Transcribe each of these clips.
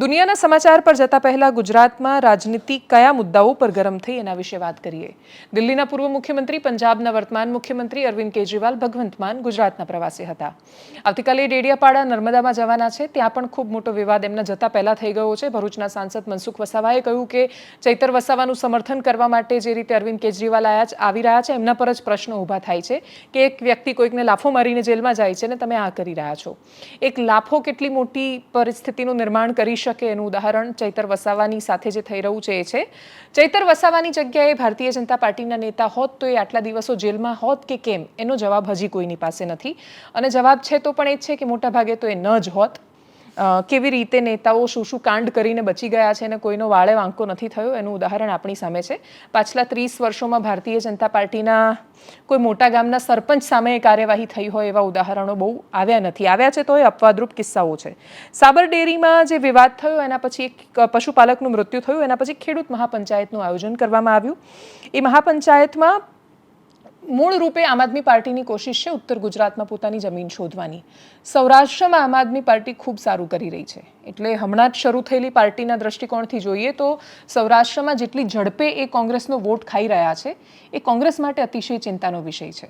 દુનિયાના સમાચાર પર જતા પહેલા ગુજરાતમાં રાજનીતિ કયા મુદ્દાઓ પર ગરમ થઈ એના વિશે વાત કરીએ. દિલ્હીના પૂર્વ મુખ્યમંત્રી, પંજાબના વર્તમાન મુખ્યમંત્રી અરવિંદ કેજરીવાલ, ભગવંત માન ગુજરાતના પ્રવાસે હતા. આવતીકાલે ડેડિયાપાડા નર્મદામાં જવાના છે. ત્યાં પણ ખૂબ મોટો વિવાદ એમના જતા પહેલા થઈ ગયો છે. ભરૂચના સાંસદ મનસુખ વસાવાએ કહ્યું કે ચૈતર વસાવાનું સમર્થન કરવા માટે જે રીતે અરવિંદ કેજરીવાલ આયા આવી રહ્યા છે, એમના પર જ પ્રશ્નો ઊભા થાય છે કે એક વ્યક્તિ કોઈકને લાફો મારીને જેલમાં જાય છે ને તમે આ કરી રહ્યા છો. એક લાફો કેટલી મોટી પરિસ્થિતિનું નિર્માણ કરી શકે એનું ઉદાહરણ ચૈતર વસાવાની સાથે જે થઈ રહ્યું છે એ છે. ચૈતર વસાવાની જગ્યાએ ભારતીય જનતા પાર્ટીના નેતા હોત તો એ આટલા દિવસો જેલમાં હોત કે કેમ? એનો જવાબ હજી કોઈની પાસે નથી. અને જવાબ છે તો પણ એ જ છે કે મોટા ભાગે તો એ ન જ હોત. કેવી રીતે નેતાઓ શું શું કાંડ કરીને બચી ગયા છે અને કોઈનો વાળે વાંકો નથી થયો, એનું ઉદાહરણ આપણી સામે છે. પાછલા ત્રીસ વર્ષોમાં ભારતીય જનતા પાર્ટીના કોઈ મોટા ગામના સરપંચ સામે કાર્યવાહી થઈ હોય એવા ઉદાહરણો બહુ આવ્યા નથી. આવ્યા છે તો એ અપવાદરૂપ કિસ્સાઓ છે. સાબર ડેરીમાં જે વિવાદ થયો, એના પછી એક પશુપાલકનું મૃત્યુ થયું, એના પછી ખેડૂત મહાપંચાયતનું આયોજન કરવામાં આવ્યું. એ મહાપંચાયતમાં મૂળ રૂપે આમ આદમી પાર્ટીની કોશિશ છે ઉત્તર ગુજરાતમાં પોતાની જમીન શોધવાની. સૌરાષ્ટ્રમાં આમ આદમી પાર્ટી ખૂબ સારું કરી રહી છે. એટલે હમણાં જ શરૂ થયેલી પાર્ટીના દ્રષ્ટિકોણથી જોઈએ તો સૌરાષ્ટ્રમાં જેટલી ઝડપે એ કોંગ્રેસનો વોટ ખાઈ રહ્યા છે, એ કોંગ્રેસ માટે અતિશય ચિંતાનો વિષય છે.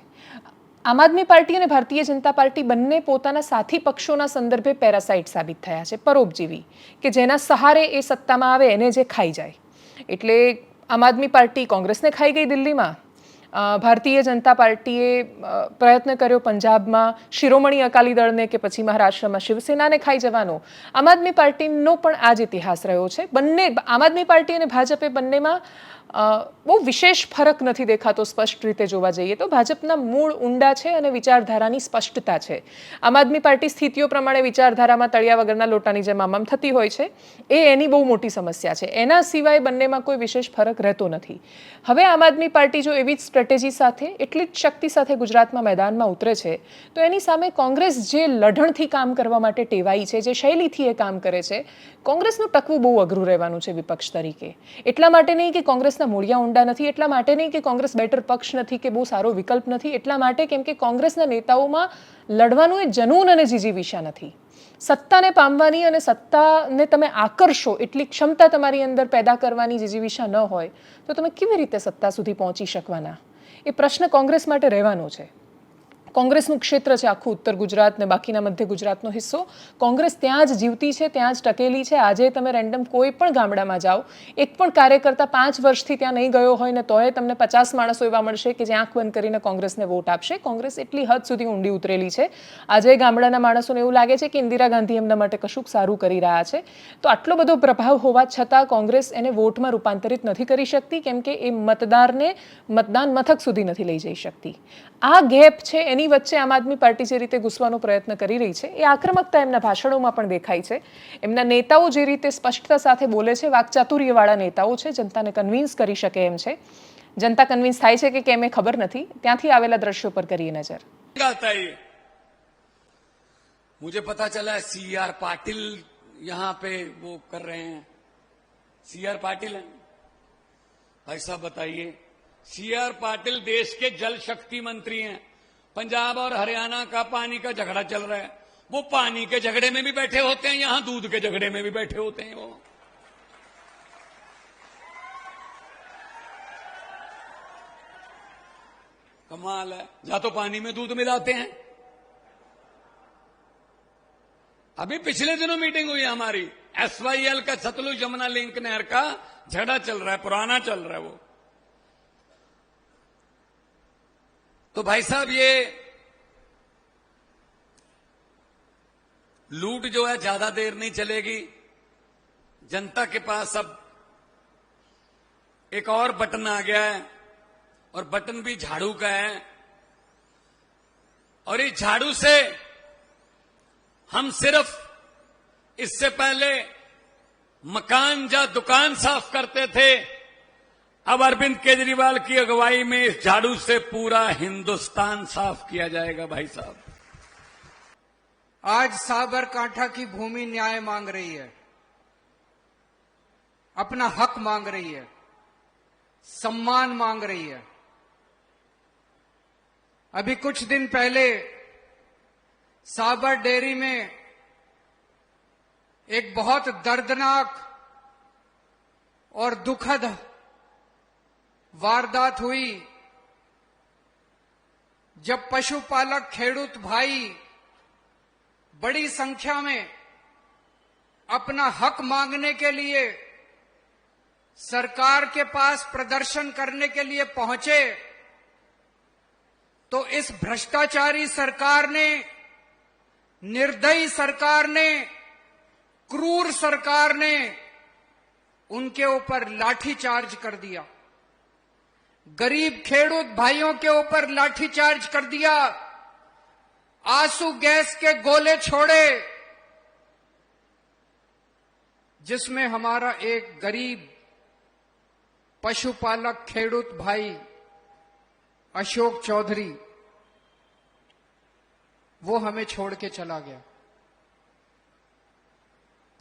આમ આદમી પાર્ટી અને ભારતીય જનતા પાર્ટી બંને પોતાના સાથી પક્ષોના સંદર્ભે પેરાસાઇટ સાબિત થયા છે, પરોપજીવી, કે જેના સહારે એ સત્તામાં આવે, એને જે ખાઈ જાય. એટલે આમ આદમી પાર્ટી કોંગ્રેસને ખાઈ ગઈ દિલ્હીમાં ભારતીય જનતા પાર્ટીએ પ્રયત્ન કર્યો પંજાબમાં શિરોમણી અકાલી દળને કે પછી મહારાષ્ટ્રમાં શિવસેનાને ખાઈ જવાનો. આમ આદમી પાર્ટીનો પણ આ જ ઇતિહાસ રહ્યો છે. બંને, આમ આદમી પાર્ટી અને ભાજપે બંનેમાં બહુ વિશેષ ફરક નથી દેખાતો સ્પષ્ટ રીતે જોવા જઈએ તો. ભાજપના મૂળ ઊંડા છે અને વિચારધારાની સ્પષ્ટતા છે. આમ આદમી પાર્ટી સ્થિતિઓ પ્રમાણે વિચારધારામાં તળિયા વગરના લોટાની જેમ આમ આમ થતી હોય છે. એ એની બહુ મોટી સમસ્યા છે. એના સિવાય બંનેમાં કોઈ વિશેષ ફરક રહેતો નથી. હવે આમ આદમી પાર્ટી જો એવી જ સ્ટ્રેટેજી સાથે, એટલી જ શક્તિ સાથે ગુજરાતમાં મેદાનમાં ઉતરે છે, તો એની સામે કોંગ્રેસ જે લઢણથી કામ કરવા માટે ટેવાઈ છે, જે શૈલીથી એ કામ કરે છે, કોંગ્રેસનું ટકવું બહુ અઘરું રહેવાનું છે વિપક્ષ તરીકે. એટલા માટે નહીં કે કોંગ્રેસના મૂળિયા ઊંડા નથી. એટલા માટે નહીં કે કોંગ્રેસ બેટર પક્ષ નથી કે બહુ સારો વિકલ્પ નથી. એટલા માટે કેમ કે કોંગ્રેસના નેતાઓમાં લડવાનું એ જનૂન અને જીજીવિષા નથી. સત્તાને પામવાની અને સત્તાને તમે આકર્ષો એટલી ક્ષમતા તમારી અંદર પેદા કરવાની જીજીવિષા ન હોય, તો તમે કેવી રીતે સત્તા સુધી પહોંચી શકવાના? એ પ્રશ્ન કોંગ્રેસ માટે રહેવાનો છે. કોંગ્રેસનું ક્ષેત્ર છે આખું ઉત્તર ગુજરાત ને બાકીના મધ્ય ગુજરાતનો હિસ્સો. કોંગ્રેસ ત્યાં જ જીવતી છે, ત્યાં જ ટકેલી છે. આજે તમે રેન્ડમ કોઈ પણ ગામડામાં જાઓ, એક પણ કાર્યકર્તા પાંચ વર્ષથી ત્યાં નહીં ગયો હોય ને તોય તમને પચાસ માણસો એવા મળશે કે જે આંખ બંધ કરીને કોંગ્રેસને વોટ આપશે. કોંગ્રેસ એટલી હદ સુધી ઊંડી ઉતરેલી છે. આજે ગામડાના માણસોને એવું લાગે છે કે ઇન્દિરા ગાંધી એમના માટે કશુંક સારું કરી રહ્યા છે. તો આટલો બધો પ્રભાવ હોવા છતાં કોંગ્રેસ એને વોટમાં રૂપાંતરિત નથી કરી શકતી, કેમ કે એ મતદારને મતદાન મથક સુધી નથી લઈ જઈ શકતી. આ ગેપ છે એની વચ્ચે આમ આદમી પાર્ટી જે રીતે ઘૂસવાનો પ્રયત્ન કરી રહી છે એ આક્રમકતા એમના ભાષણોમાં પણ દેખાય છે એમના નેતાઓ જે રીતે સ્પષ્ટતા સાથે બોલે છે વાકચાતુર્યવાળા નેતાઓ છે જનતાને કન્વિન્સ કરી શકે એમ છે જનતા કન્વિન્સ થાય છે કે કેમ એ ખબર નથી ત્યાંથી આવેલા દ્રશ્યો પર કરીએ નજર आता है ये मुझे पता चला सी आर पाटिल यहां पे वो कर रहे हैं सी आर पाटिल हैं भाई साहब बताइए सी आर पाटिल देश के जल शक्ति मंत्री हैं पंजाब और हरियाणा का पानी का झगड़ा चल रहा है। वो पानी के झगड़े में भी बैठे होते हैं, यहाँ दूध के झगड़े में भी बैठे होते हैं वो। कमाल है। या तो पानी में दूध मिलाते हैं। अभी पिछले दिनों मीटिंग हुई हमारी। एसवाईएल का सतलुज यमुना लिंक नहर का झगड़ा चल रहा है, पुराना चल रहा है वो। तो भाई साहब ये लूट जो है ज़्यादा देर नहीं चलेगी। जनता के पास अब एक और बटन आ गया है और बटन भी झाड़ू का है। और इस झाड़ू से हम सिर्फ़ इससे पहले मकान या दुकान साफ़ करते थे। अब अरविंद केजरीवाल की अगुवाई में इस झाड़ू से पूरा हिंदुस्तान साफ़ किया जाएगा, भाई साहब। आज साबरकांठा की भूमि न्याय मांग रही है। अपना हक मांग रही है। सम्मान मांग रही है। अभी कुछ दिन पहले साबर डेयरी में एक बहुत दर्दनाक और दुखद वारदात हुई। जब पशुपालक खेडूत भाई बड़ी संख्या में अपना हक मांगने के लिए सरकार के पास प्रदर्शन करने के लिए पहुँचे तो इस भ्रष्टाचारी सरकार ने, निर्दयी सरकार ने, क्रूर सरकार ने उनके ऊपर लाठीचार्ज कर दिया। गरीब खेडूत भाइयों के ऊपर लाठीचार्ज कर दिया। आँसू गैस के गोले छोड़े। जिसमें हमारा एक गरीब पशुपालक खेडूत भाई अशोक चौधरी, वो हमें छोड़ के चला गया।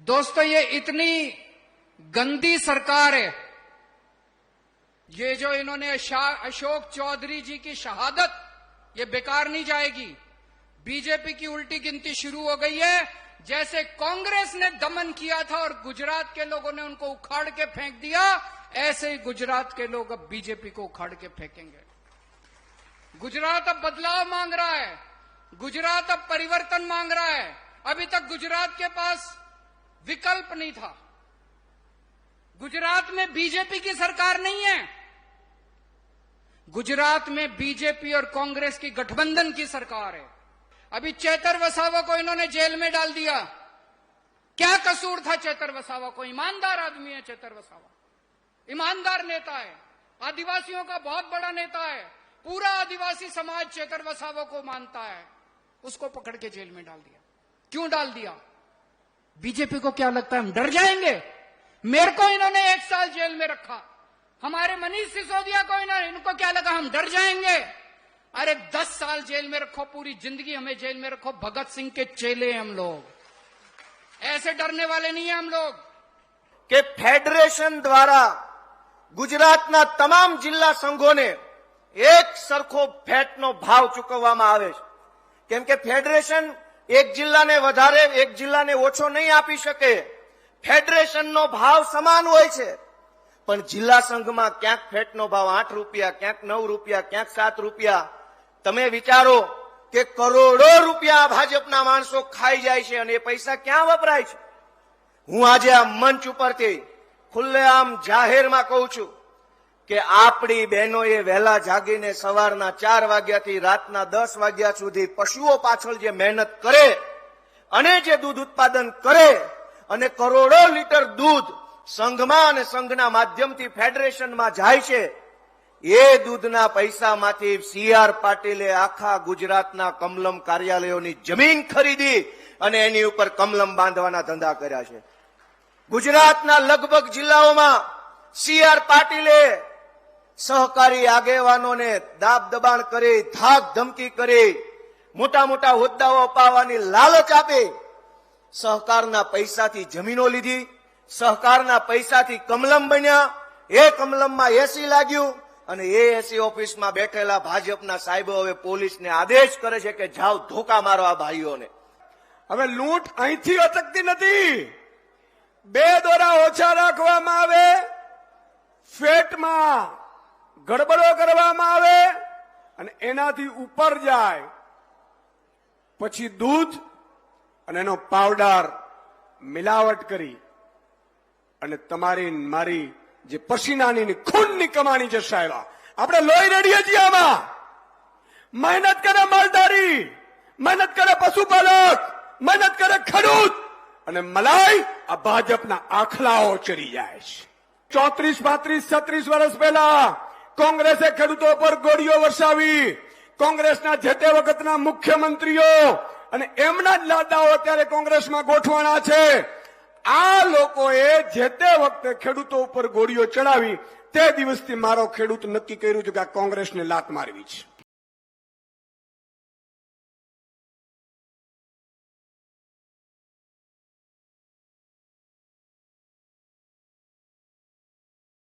दोस्तों, ये इतनी गंदी सरकार है। ये जो इन्होंने अशोक चौधरी जी की शहादत, ये बेकार नहीं जाएगी। बीजेपी की उल्टी गिनती शुरू हो गई है। जैसे कांग्रेस ने दमन किया था और गुजरात के लोगों ने उनको उखाड़ के फेंक दिया, ऐसे ही गुजरात के लोग अब बीजेपी को उखाड़ के फेंकेंगे। गुजरात अब बदलाव मांग रहा है। गुजरात अब परिवर्तन मांग रहा है। अभी तक गुजरात के पास विकल्प नहीं था। गुजरात में बीजेपी की सरकार नहीं है। गुजरात में बीजेपी और कांग्रेस की गठबंधन की सरकार है। अभी चेतर वसावा को इन्होंने जेल में डाल दिया। क्या कसूर था चेतर वसावा को? ईमानदार आदमी है चेतर वसावा। ईमानदार नेता है। आदिवासियों का बहुत बड़ा नेता है। पूरा आदिवासी समाज चेतर वसावा को मानता है। उसको पकड़ के जेल में डाल दिया। क्यों डाल दिया? बीजेपी को क्या लगता है, हम डर जाएँगे? मेरे को इन्होंने एक साल जेल में रखा। हमारे मनीष सिसोदिया को इन्होंने इनको क्या लगा हम डर जाएंगे अरे दस साल जेल में रखो पूरी जिंदगी हमें जेल में रखो भगत सिंह के चेले हैं हम लोग ऐसे डरने वाले नहीं है हम लोग કે ફેડરેશન દ્વારા ગુજરાતના તમામ જિલ્લા સંઘોને એક સરખો ફેટનો ભાવ ચૂકવવામાં આવે છે કેમ કે ફેડરેશન એક જિલ્લાને વધારે એક જિલ્લાને ઓછો નહીં આપી શકે ફેડરેશનનો ભાવ સમાન હોય છે પણ જિલ્લા સંઘમાં ક્યાંક ફેટનો ભાવ આઠ રૂપિયા, ક્યાંક નવ રૂપિયા, ક્યાંક સાત રૂપિયા. તમે વિચારો કે કરોડો રૂપિયા ભાજપના માણસો ખાઈ જાય છે અને એ પૈસા ક્યાં વપરાય છે? હું આજે આ મંચ ઉપરથી ખુલ્લેઆમ જાહેરમાં કહું છું કે આપણી બહેનોએ વહેલા જાગીને સવારના ચાર વાગ્યાથી રાતના દસ વાગ્યા સુધી પશુઓ પાછળ જે મહેનત કરે અને જે દૂધ ઉત્પાદન કરે અને કરોડો લીટર દૂધ સંઘમાં અને સંઘના માધ્યમથી ફેડરેશનમાં જાય છે, એ દૂધના પૈસામાંથી સી આર પાટીલે આખા ગુજરાતના કમલમ કાર્યાલયોની જમીન ખરીદી અને એની ઉપર કમલમ બાંધવાના ધંધા કર્યા છે. ગુજરાતના લગભગ જિલ્લાઓમાં સી આર પાટીલે સહકારી આગેવાનોને દાબ દબાણ કરી, ધાક ધમકી કરી, મોટા મોટા હોદ્દાઓ અપાવવાની લાલચ આપી, સહકારના પૈસાથી જમીનો લીધી. સહકારના પૈસાથી કમલમ બન્યા, એ કમલમમાં એસી લાગ્યું અને એ એસી ઓફિસમાં બેઠેલા ભાજપના સાહેબો હવે પોલીસને આદેશ કરે છે કે જાઓ ધોકા મારો આ ભાઈઓને. હવે લૂંટ અહીંથી અટકતી નથી. બે દોરા ઓછા રાખવામાં આવે, ફેટમાં ગડબડો કરવામાં આવે અને એનાથી ઉપર જાય. પછી દૂધ અને એનો પાવડર મિલાવટ કરી. અને તમારી મારી જે પસીનાની ખૂનની કમાણી છે સાહેબ, આપણે લોહી રેડીએ છીએ આમાં. મહેનત કરે માલધારી, મહેનત કરે પશુપાલક, મહેનત કરે ખેડૂત, અને મલાઈ આ ભાજપના આખલાઓ ચડી જાય છે. ચોત્રીસ, પાંત્રીસ, છત્રીસ વર્ષ પહેલા કોંગ્રેસે ખેડૂતો પર ગોળીઓ વરસાવી. કોંગ્રેસના જે તે વખતના મુખ્યમંત્રીઓ અને એમના જ લાદાઓ અત્યારે કોંગ્રેસમાં ગોઠવાણા છે. આ લોકોએ જે તે વખતે ખેડૂતો ઉપર ગોળીઓ ચડાવી, તે દિવસથી મારો ખેડૂત નક્કી કર્યું છે કે આ કોંગ્રેસને લાત મારવી છે.